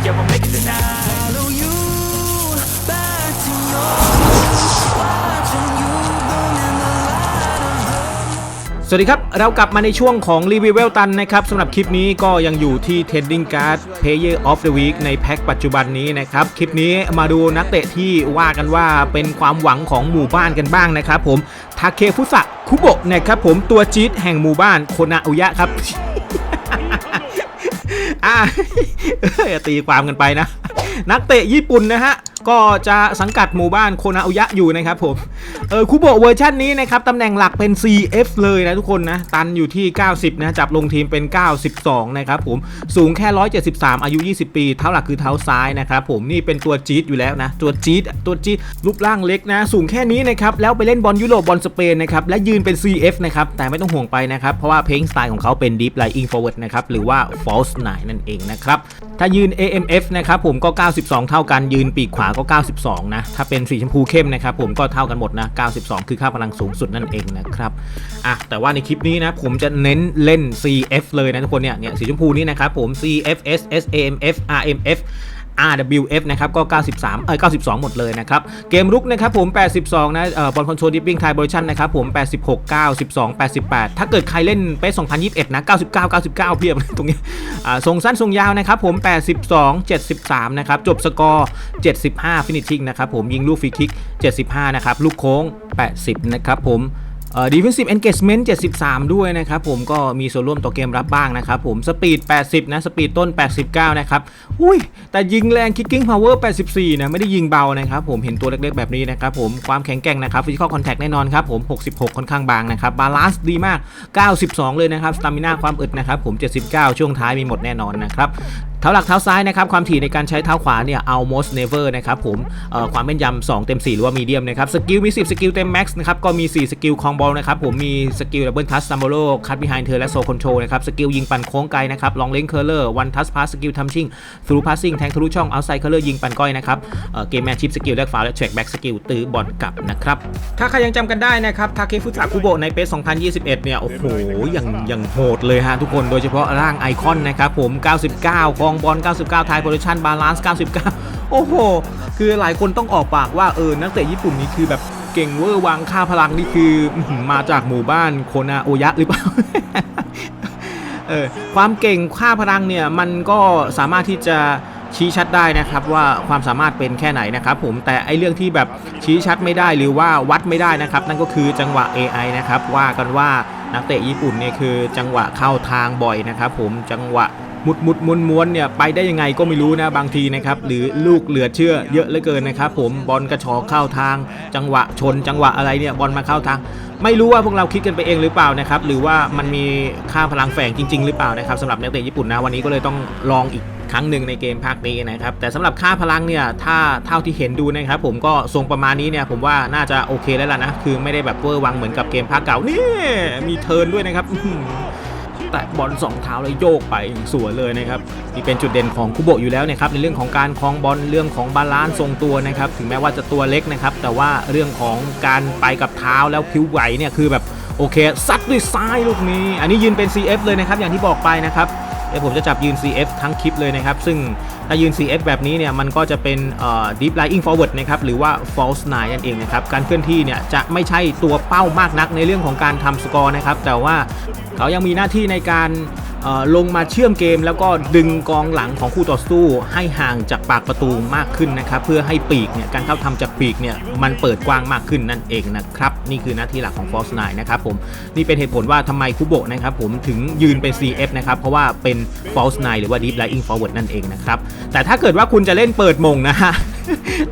Oh yeah, we'll make it tonight. Follow you back to your watching you burn in the light of the สวัสดีครับ เรากลับมาในช่วงของรีวิวเวลตันนะครับสำหรับคลิปนี้ก็ยังอยู่ที่ Trending Card Player of the Week ในแพ็คปัจจุบันนี้นะครับ คลิปนี้มาดูนักเตะที่ว่ากันว่าเป็นความหวังของหมู่บ้านกันบ้างนะครับผม ทาเคฟุสะคุโบะนะครับผมตัวจี๊ดแห่งหมู่บ้านโคนาอุยะครับ อ่าตีความกันไปนะ นักเตะญี่ปุ่นนะฮะก็จะสังกัดหมู่บ้านโคนาอุยะอยู่นะครับผม เออคูโบเวอร์ชันนี้นะครับตำแหน่งหลักเป็น CF เลยนะทุกคนนะ ตันอยู่ที่ 90 นะ จับลงทีมเป็น 92 นะครับผม สูงแค่ 173 อายุ 20 ปี เท้าหลักคือเท้าซ้ายนะครับผม นี่เป็นตัวจี๊ดอยู่แล้วนะ ตัวจี๊ด ตัวจี๊ด รูปร่างเล็กนะ สูงแค่นี้นะครับ แล้วไปเล่นบอลยุโรปบอลสเปนนะครับ และยืนเป็น CF นะครับ แต่ไม่ต้องห่วงไปนะครับ เพราะว่าเพลงสไตล์ของเขาเป็น Deep Lying Forward นะครับ หรือว่า False 9นั่นเองนะครับ ถ้ายืน AMF นะครับผมก็ 92 เท่ากัน ยืนปีกขวาก็ 92 นะ ถ้าเป็นสีชมพูเข้มนะครับผมก็เท่ากันหมดนะ 92 คือค่าพลังสูงสุดนั่นเองนะครับอะแต่ว่าในคลิปนี้นะผมจะเน้นเล่น CF เลยนะทุกคนเนี่ยเนี่ยสีชมพูนี้นะครับผม CF SS AMF RMF RWF นะครับก็ 93 เอ้ย 92 หมดเลยนะครับ เกมรุกนะครับผม 82 นะเอ่อบอลคอนโทรลดิปปิ้งไทยบริชันนะครับผม 86 92 88 ถ้าเกิดใครเล่นเป2021 นะ 99 99 เพียบตรงนี้อ่าทรงสั้นทรงยาวนะครับผม 82 73 นะครับ จบสกอร์ 75 ฟินิชชิ่งนะครับผมยิงลูกฟรีคิก 75 นะครับ ลูกโค้ง 80 นะครับผม เอ่อ defensive engagement 73 ด้วยนะครับผมก็มีส่วนร่วมต่อเกมรับบ้างนะครับผมสปีด 80 นะสปีดต้น 89 นะครับอุ้ยแต่ยิงแรง kicking power 84 นะไม่ได้ยิงเบานะครับผมเห็นตัวเล็กๆ แบบนี้นะครับผมความแข็งแกร่งนะครับ physical contact แน่นอนครับผม 66 ค่อนข้างบางนะครับ balance ดีมาก 92 เลยนะครับ stamina ความอึดนะครับผม 79 ช่วงท้ายมีหมดแน่นอนนะครับ เท้าหลักเท้าซ้ายนะครับความถี่ในการใช้เท้าขวาเนี่ย almost never นะครับผมความแม่นยำ2เต็ม 4 หรือว่า medium นะครับสกิลมี 10 สกิลเต็ม max นะครับก็มี 4 สกิลคองบอลนะครับผมมีสกิล double touch s a m b o l o cut behind turn และ soul control นะครับสกิลยิงปั่นโค้งไกลนะครับ long length curler one touch pass สกิล touching through passing แทงทะลุช่อง outside curler ยิงปั่นก้อยนะครับเอ่อ game man chip สกิลแลกฟาและ track back สกิลตื้อบอลกลับนะครับถ้าใครยังจำกันได้นะครับทาเคฟุตะคุโบะในเปส2021เนี่ยโอ้โหยังยังโหดเลยฮะทุกคนโดยเฉพาะร่างไอคอนนะครับผม 99ครองบอล 99 ไทยโพซิชันบาลานซ์ 99 โอ้โห คือหลายคนต้องออกปากว่าเออ นักเตะญี่ปุ่นนี่คือแบบเก่งเวอร์วางค่าพลังนี่คืออื้อหือมาจากหมู่บ้านโคนาโอยะหรือเปล่าเออความเก่งค่าพลังเนี่ยมันก็สามารถที่จะชี้ชัดได้นะครับว่าความสามารถเป็นแค่ไหนนะครับผมแต่ไอเรื่องที่แบบชี้ชัดไม่ได้หรือว่าวัดไม่ได้นะครับ นั่นก็คือจังหวะ AI นะครับว่ากันว่านักเตะญี่ปุ่นเนี่ยคือจังหวะเข้าทางบ่อยนะครับผมจังหวะ หมุดหมุดมวนม้วนเนี่ยไปได้ยังไงก็ไม่รู้นะบางทีนะครับหรือลูกเหลือเชื่อเยอะเหลือเกินนะครับผมบอลกระชอกเข้าทาง จังหวะชน จังหวะอะไรเนี่ยบอลมาเข้าทาง ไม่รู้ว่าพวกเราคิดกันไปเองหรือเปล่านะครับหรือว่ามันมีค่าพลังแฝงจริง ๆ หรือเปล่านะครับสำหรับนักเตะญี่ปุ่นนะวันนี้ก็เลยต้องลองอีกครั้งหนึ่งในเกมภาคนี้นะครับแต่สำหรับค่าพลังเนี่ยถ้าเท่าที่เห็นดูนะครับผมก็ทรงประมาณนี้เนี่ยผมว่าน่าจะโอเคแล้วล่ะนะคือไม่ได้แบบเวอร์วังเหมือนกับเกมภาคเก่านี่มีเทิร์นด้วยนะครับ แตะบอลสองเท้าแล้วโยกไปสวยเลยนะครับนี่เป็นจุดเด่นของคุโบะอยู่แล้วนะครับในเรื่องของการคลองบอลเรื่องของบาลานซ์ทรงตัวนะครับถึงแม้ว่าจะตัวเล็กนะครับแต่ว่าเรื่องของการไปกับเท้าแล้วผิวไหวเนี่ยคือแบบโอเคซัดด้วยซ้ายลูกนี้ อันนี้ยืนเป็น CF เลยนะครับอย่างที่บอกไปนะครับเดี๋ยวผมจะจับยืน CF ทั้งคลิปเลยนะครับ ซึ่ง ถ้ายืน CF แบบนี้เนี่ยมันก็จะเป็น deep lying forward นะครับหรือว่า false nine นั่นเองนะครับการเคลื่อนที่เนี่ยจะไม่ใช่ตัวเป้ามากนักในเรื่องของการทำสกอร์นะครับแต่ว่าเขายังมีหน้าที่ในการ ลงมาเชื่อมเกมแล้วก็ดึงกองหลังของคู่ต่อสู้ให้ห่างจากปากประตูมากขึ้นนะครับเพื่อให้ปีกเนี่ยการเข้าทำจากปีกเนี่ยมันเปิดกว้างมากขึ้นนั่นเองนะครับนี่คือหน้าที่หลักของ false nine นะครับผมนี่เป็นเหตุผลว่าทำไมคุโบะนะครับผมถึงยืนเป็น CF นะครับเพราะว่าเป็น false nine หรือว่า deep lying forward นั่นเองนะครับแต่ถ้าเกิดว่าคุณจะเล่นเปิดมงนะฮะ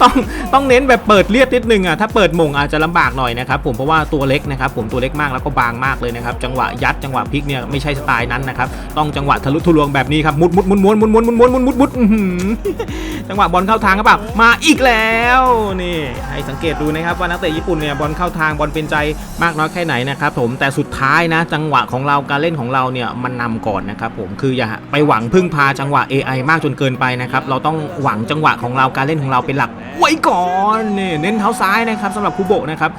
ต้องต้องเน้นแบบเปิดเลียดนิดนึงอะถ้าเปิดมงอาจจะลำบากหน่อยนะครับผมเพราะว่าตัวเล็กนะครับผมตัวเล็กมากแล้วก็บางมากเลยนะครับจังหวะยัดจังหวะพลิกเนี่ยไม่ใช่สไตล์นั้นนะครับต้องจังหวะทะลุทะลวงแบบนี้ครับมุดมุดมุดม้วนมุดม้วนมุดม้วนมุดมุดมุดจังหวะบอลเข้าทางครับเปล่ามาอีกแล้วนี่ให้สังเกตดูนะครับว่านักเตะญี่ปุ่นเนี่ยบอลเข้าทางบอลเป็นใจมากน้อยแค่ไหนนะครับผมแต่สุดท้ายนะ จังหวะของเราการเล่นของเราเนี่ยมันนำก่อนนะครับผมคืออย่าไปหวังพึ่งพาจังหวะ AI มากจนเกินไปนะครับเราต้องหวังจังหวะของเราการเล่นของเราเป็นหลักไว้ก่อนนี่เน้นเท้าซ้ายนะครับสำหรับคุโบะนะครับ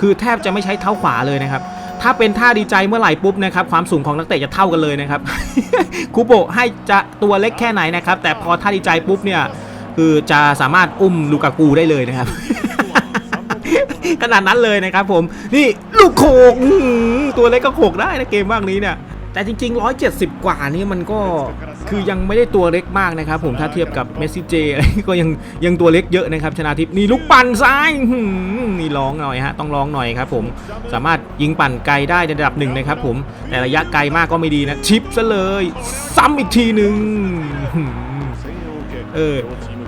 คือแทบจะไม่ใช้เท้าขวาเลยนะครับ ถ้าเป็นท่าดีใจเมื่อไหร่ปุ๊บนะครับความสูงของนักเตะจะเท่ากันเลยนะครับ คุโบให้จะตัวเล็กแค่ไหนนะครับ แต่พอท่าดีใจปุ๊บเนี่ยคือจะสามารถอุ้มลูกากูได้เลยนะครับ ขนาดนั้นเลยนะครับผมนี่ลูกโขกตัวเล็กก็โขกได้นะเกมบ้างนี้เนี่ยแต่จริง ๆ 170 กว่านี่มันก็ คือยังไม่ได้ตัวเล็กมากนะครับ ผมถ้าเทียบกับเมสซี่เจอะไรก็ยังยังตัวเล็กเยอะนะครับ ชนาทิพย์นี่ลูกปั่นซ้ายอื้อหือนี่ร้องหน่อยฮะต้องร้องหน่อยครับ ผมสามารถยิงปั่นไกลได้ในระดับหนึ่งนะครับ ผมแต่ระยะไกลมากก็ไม่ดีนะชิปซะเลย ซ้ำอีกทีหนึ่งอื้อหือเออ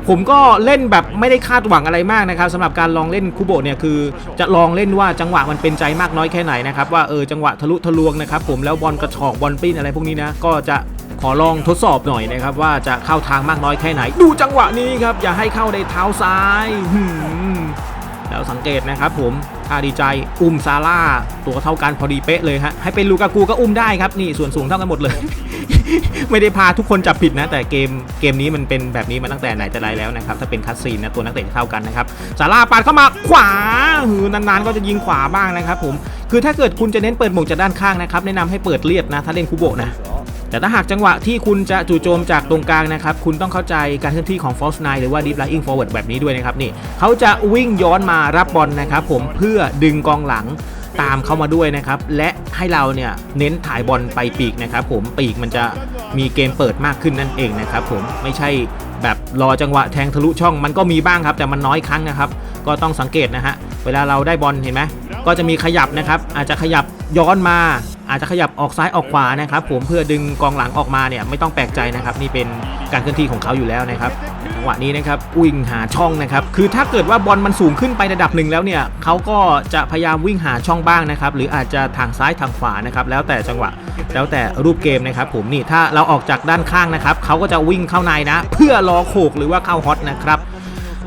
ผมก็เล่นแบบไม่ได้คาดหวังอะไรมากนะครับสำหรับการลองเล่นคุโบะเนี่ยคือจะลองเล่นว่าจังหวะมันเป็นใจมากน้อยแค่ไหนนะครับว่าเออจังหวะทะลุทะลวงนะครับผมแล้วบอลกระชอกบอลปิ้นอะไรพวกนี้นะก็จะ ขอลองทดสอบหน่อยนะครับว่าจะเข้าทางมากน้อยแค่ไหน ดูจังหวะนี้ครับ อย่าให้เข้าในเท้าซ้ายแล้วสังเกตนะครับผมถ้าดีใจอุ้มซาร่าตัวเท่ากันพอดีเป๊ะเลยฮะให้เป็นลูกากูก็อุ้มได้ครับนี่ส่วนสูงเท่ากันหมดเลย ไม่ได้พาทุกคนจับผิดนะ แต่เกมเกมนี้มันเป็นแบบนี้มาตั้งแต่ไหนแต่ไรแล้วนะครับถ้าเป็นคัสซีนนะตัวนักเตะเท่ากันนะครับซาร่าปาดเข้ามาขวาหือนานๆก็จะยิงขวาบ้างนะครับผมคือถ้าเกิดคุณจะเน้นเปิดหมงจากด้านข้างนะครับแนะนำให้เปิดเลียดนะถ้าเล่นคูโบะนะ แต่ถ้าหากจังหวะที่คุณจะจู่โจมจากตรงกลางนะครับ คุณต้องเข้าใจการเคลื่อนที่ของ false nine หรือว่า deep lying forward แบบนี้ด้วยนะครับนี่เขาจะวิ่งย้อนมารับบอลนะครับผมเพื่อดึงกองหลังตามเข้ามาด้วยนะครับ และให้เราเนี่ยเน้นถ่ายบอลไปปีกนะครับผมปีกมันจะมีเกมเปิดมากขึ้นนั่นเองนะครับผมไม่ใช่แบบรอจังหวะแทงทะลุช่องมันก็มีบ้างครับ แต่มันน้อยครั้งนะครับ ก็ต้องสังเกตนะฮะเวลาเราได้บอลเห็นไหมก็จะมีขยับนะครับ อาจจะขยับย้อนมา อาจจะขยับออกซ้ายออกขวานะครับผมเพื่อดึงกองหลังออกมาเนี่ยไม่ต้องแปลกใจนะครับนี่เป็นการเคลื่อนที่ของเขาอยู่แล้วนะครับจังหวะนี้นะครับวิ่งหาช่องนะครับคือถ้าเกิดว่าบอลมันสูงขึ้นไประดับหนึ่งแล้วเนี่ยเขาก็จะพยายามวิ่งหาช่องบ้างนะครับหรืออาจจะทางซ้ายทางขวานะครับแล้วแต่จังหวะแล้วแต่รูปเกมนะครับผมนี่ถ้าเราออกจากด้านข้างนะครับเขาก็จะวิ่งเข้าในนะ เพื่อรอโขกหรือว่าเข้าฮอตนะครับ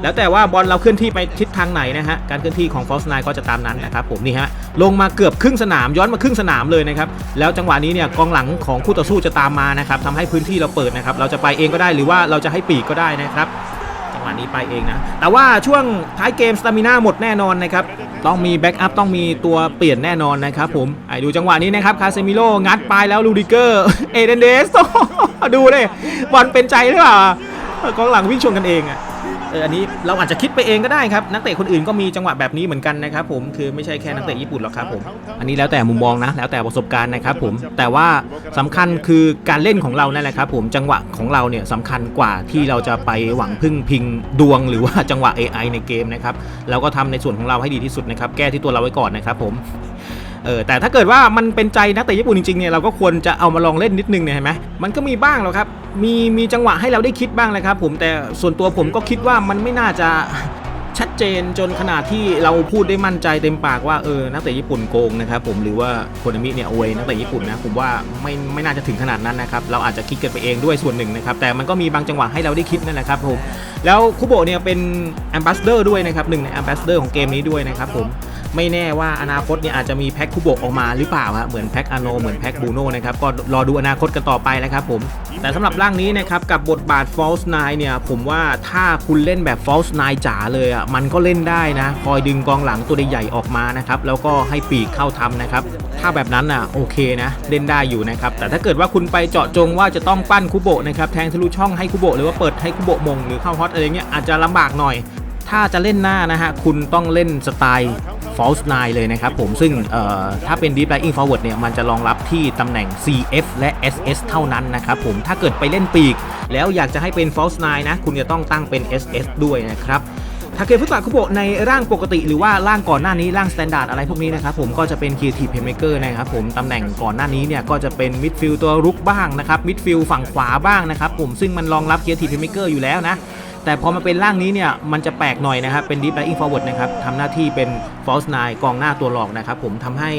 แล้วแต่ว่าบอลเราเคลื่อนที่ไปทิศทางไหนนะฮะการเคลื่อนที่ของ False Nine ก็จะตามนั้นนะครับผมนี่ฮะลงมาเกือบครึ่งสนามย้อนมาครึ่งสนามเลยนะครับแล้วจังหวะนี้เนี่ยกองหลังของคู่ต่อสู้จะตามมานะครับทำให้พื้นที่เราเปิดนะครับเราจะไปเองก็ได้หรือว่าเราจะให้ปีกก็ได้นะครับจังหวะนี้ไปเองนะแต่ว่าช่วงท้ายเกมสตามิน่าหมดแน่นอนนะครับต้องมีแบ็กอัพต้องมีตัวเปลี่ยนแน่นอนนะครับผมไอ้ดูจังหวะนี้นะครับคาเซมิโลงัดไปแล้วลูดิเกอร์เอเดนเดสดูเลยบอลเป็นใจหรือเปล่ากองหลังวิ่งชนกันเองอะ เอออันนี้เราอาจจะคิดไปเองก็ได้ครับนักเตะคนอื่นก็มีจังหวะแบบนี้เหมือนกันนะครับผมคือไม่ใช่แค่นักเตะญี่ปุ่นหรอกครับผมอันนี้แล้วแต่มุมมองนะแล้วแต่ประสบการณ์นะครับผมแต่ว่าสำคัญคือการเล่นของเรานั่นแหละครับผมจังหวะของเราเนี่ยสำคัญกว่าที่เราจะไปหวังพึ่งพิงดวง หรือว่าจังหวะ AI ในเกมนะครับเราก็ทำในส่วนของเราให้ดีที่สุดนะครับแก้ที่ตัวเราไว้ก่อนนะครับผม เออแต่ถ้าเกิดว่ามันเป็นใจนักเตะญี่ปุ่นจริงๆเนี่ยเราก็ควรจะเอามาลองเล่นนิดนึงเนี่ยเห็นไหมมันก็มีบ้างหรอกครับมีมีจังหวะให้เราได้คิดบ้างเลยครับ ผมแต่ส่วนตัวผมก็คิดว่ามันไม่น่าจะชัดเจนจนขนาดที่เราพูดได้มั่นใจเต็มปากว่าเออนักเตะญี่ปุ่นโกงนะครับผมหรือว่าโคนามิเนี่ยอวยนักเตะญี่ปุ่นนะผมว่าไม่ไม่น่าจะถึงขนาดนั้นนะครับเราอาจจะคิดกันไปเองด้วยส่วนหนึ่งนะครับแต่มันก็มีบางจังหวะให้เราได้คิดนั่นแหละครับผมแล้วคุโบะเนี่ยเป็นแอมบาสเดอร์ด้วยนะครับหนึ่งในแอมบาสเดอร์ของเกมนี้ด้วยนะครับผม ไม่แน่ว่าอนาคตเนี่ยอาจจะมีแพ็คคุโบะออกมาหรือเปล่าฮะเหมือนแพ็คอโนเหมือนแพ็คบูโน่นะครับก็รอดูอนาคตกันต่อไปนะครับผมแต่สำหรับร่างนี้นะครับกับบทบาท False Nine เนี่ยผมว่าถ้าคุณเล่นแบบ False Nine จ๋าเลยอะมันก็เล่นได้นะ คอยดึงกองหลังตัวใหญ่ออกมานะครับแล้วก็ให้ปีกเข้าทำนะครับถ้าแบบนั้นอะโอเคนะเล่นได้อยู่นะครับแต่ถ้าเกิดว่าคุณไปเจาะจงว่าจะต้องปั้นคุโบะนะครับแทงทะลุช่องให้คุโบะหรือว่าเปิดให้คุโบะมงหรือเข้าฮอตอะไรเงี้ยอาจจะลำบากหน่อย ถ้าจะเล่นหน้านะฮะคุณต้องเล่นสไตล์ false nine เลยนะครับผมซึ่งถ้าเป็น deep lying forward เนี่ยมันจะรองรับที่ตำแหน่ง CF และ SS เท่านั้นนะครับผมถ้าเกิดไปเล่นปีก แล้วอยากจะให้เป็น false nine นะ คุณจะต้องตั้งเป็น SS ด้วยนะครับถ้าเกิดฟุตบอลคุโบะในร่างปกติหรือว่าร่างก่อนหน้านี้ร่างสแตนดาร์ดอะไรพวกนี้นะครับผมก็จะเป็น creative playmaker นะครับผมตำแหน่งก่อนหน้านี้เนี่ยก็จะเป็นมิดฟิลด์ตัวรุกบ้างนะครับมิดฟิลด์ฝั่งขวาบ้างนะครับผมซึ่งมันรองรับ creative playmaker อยู่แล้วนะ แต่พอมาเป็นร่างนี้เนี่ยมันจะแปลกหน่อยนะครับ เป็น Deep Lying Forward นะครับทำหน้าที่เป็น False 9กองหน้าตัวหลอกนะครับผมทำให้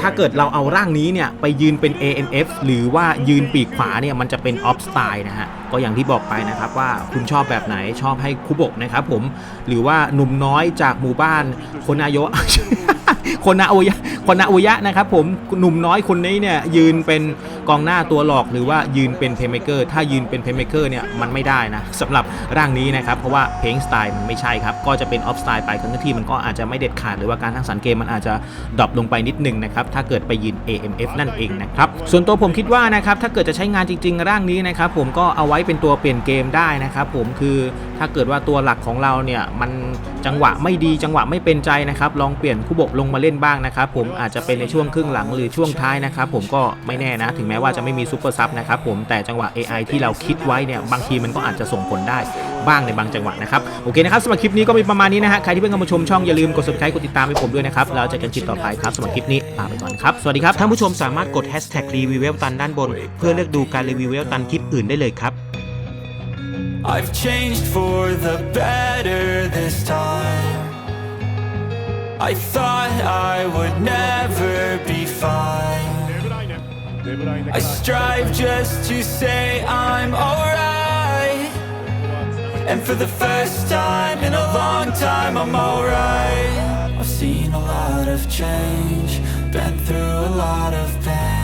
ถ้าเกิดเราเอาร่างนี้เนี่ยไปยืนเป็น ANF หรือว่ายืนปีกขวาเนี่ยมันจะเป็น Off Style นะฮะก็อย่างที่บอกไปนะครับว่าคุณชอบแบบไหนชอบให้คุบกนะครับผมหรือว่าหนุ่มน้อยจากหมู่บ้านคนนายกคนนาโอยะ คนนาโอยะนะครับผมหนุ่มน้อยคนนี้เนี่ยยืนเป็นกองหน้าตัวหลอกหรือว่ายืนเป็นเพย์เมเกอร์ถ้ายืนเป็นเพย์เมเกอร์เนี่ยมันไม่ได้นะสำหรับร่างนี้นะครับเพราะว่าเพลงสไตล์มันไม่ใช่ครับก็จะเป็นออฟสไตล์ไปทั้งที่มันก็อาจจะไม่เด็ดขาดหรือว่าการทั้งสรรเกมมันอาจจะดรอปลงไปนิดนึงนะครับถ้าเกิดไปยืน AMF นั่นเองนะครับส่วนตัวผมคิดว่านะครับถ้าเกิดจะใช้งานจริง ๆ ร่างนี้นะครับผมก็เอาไว้เป็นตัวเปลี่ยนเกมได้นะครับผมคือถ้าเกิดว่าตัวหลักของเราเนี่ยมันจังหวะไม่ดีจังหวะไม่เป็นใจนะครับลองเปลี่ยนคู่บกลงมาเล่นบ้างนะครับผมอาจจะเป็นในช่วงครึ่งหลังหรือช่วงท้ายนะครับผมก็ไม่แน่นะ ถึงแม้ว่าจะไม่มีซูเปอร์ซับนะครับผมแต่จังหวะ AI ที่เราคิดไว้เนี่ยบางทีมันก็อาจจะส่งผลได้บ้างในบางจังหวะนะครับโอเคนะครับสำหรับคลิปนี้ก็มีประมาณนี้นะฮะใครที่เพิ่งเข้ามาชมช่องอย่าลืมกด subscribe กดติดตามให้ผมด้วยนะครับเราเจะกันคลิปต่อไปครับสำหรับคลิปนี้ลาไปก่อนครับสวัสดีครับท่านผู้ชมสามารถกด hashtag รีวิวเวลตันด้านบน เพื่อเลือกดูการรีวิวเวลตันคลิปอื่นได้เลยครับ I've changed for the better this time. I thought I would never be fine. I strive just to say I'm alright. And for the first time in a long time, I'm alright. I've seen a lot of change, been through a lot of pain.